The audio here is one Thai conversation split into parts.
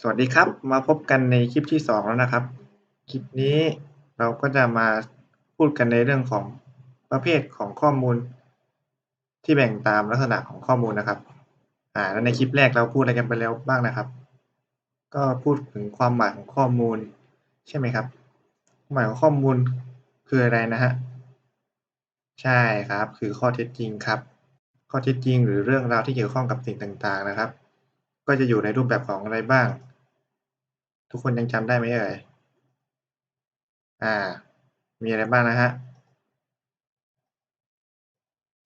สวัสดีครับมาพบกันในคลิปที่ 2 แล้วนะครับ คลิปนี้เราก็จะมาพูดกันในเรื่องของประเภทของข้อมูล ที่แบ่งตามลักษณะของข้อมูลนะครับอ่าแล้วในคลิปแรกเราพูดอะไรกันไปแล้วบ้างนะครับ ก็พูดถึงความหมายของข้อมูล ใช่ไหมครับความหมายของข้อมูลคืออะไรนะฮะใช่ครับ คือข้อเท็จจริงครับ ข้อเท็จจริงหรือเรื่องราวที่เกี่ยวข้องกับสิ่งต่างๆนะครับ ก็จะอยู่ในรูปแบบของอะไรบ้าง ทุกคนยังจำได้ไหมเอ่ย อ่า มีอะไรบ้างนะฮะ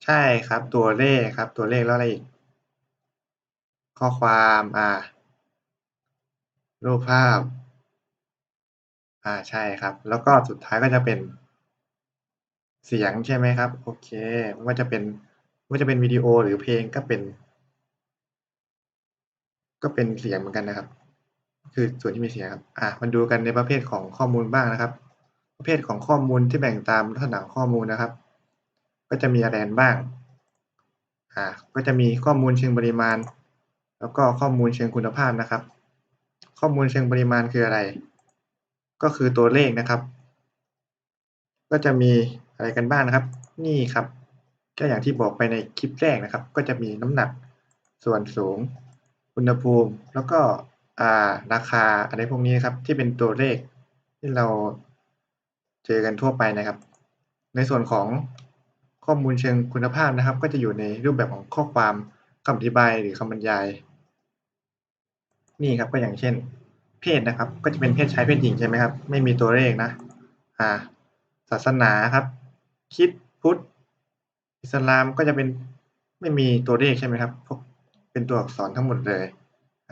ใช่ครับ ตัวเลขครับ ตัวเลขแล้วอะไรอีก ข้อความ อ่า รูปภาพ อ่า ใช่ครับ แล้วก็สุดท้ายก็จะเป็นเสียงใช่ไหมครับ โอเคไม่ว่าจะเป็นไม่ว่าจะเป็นวิดีโอหรือเพลงก็เป็น ก็เป็นเสียงเหมือนกันนะครับ คือส่วนที่มีเสียงครับอ่ามาดูกันในประเภทของข้อมูลบ้างนะครับ ประเภทของข้อมูลที่แบ่งตามลักษณะข้อมูลนะครับ ก็จะมีอะไรบ้างอ่าก็จะมีข้อมูลเชิงปริมาณ แล้วก็ข้อมูลเชิงคุณภาพนะครับ ข้อมูลเชิงปริมาณคืออะไร ก็คือตัวเลขนะครับ ก็จะมีอะไรกันบ้างนะครับ นี่ครับ ก็อย่างที่บอกไปในคลิปแรกนะครับ ก็จะมีน้ำหนักส่วนสูง อุณหภูมิ แล้วก็ราคาอะไรพวกนี้ครับที่เป็นตัวเลขที่เราเจอกันทั่วไปนะครับ ในส่วนของข้อมูลเชิงคุณภาพนะครับ ก็จะอยู่ในรูปแบบของข้อความคำอธิบายหรือคำบรรยาย นี่ครับก็อย่างเช่น เพศนะครับ ก็จะเป็นเพศชายเพศหญิงใช่ไหมครับ ไม่มีตัวเลขนะอ่าศาสนาครับคริสต์พุทธอิสลามก็จะเป็นไม่มีตัวเลขใช่ไหมครับพวก เป็นตัวอักษรทั้งหมดเลย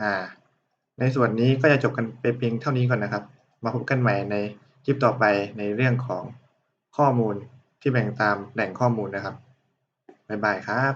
อ่า ในส่วนนี้ก็จะจบกันไปเพียงเท่านี้ก่อนนะครับ มาพบกันใหม่ในคลิปต่อไปในเรื่องของข้อมูลที่แบ่งตามแหล่งข้อมูลนะครับ บ๊ายบายครับ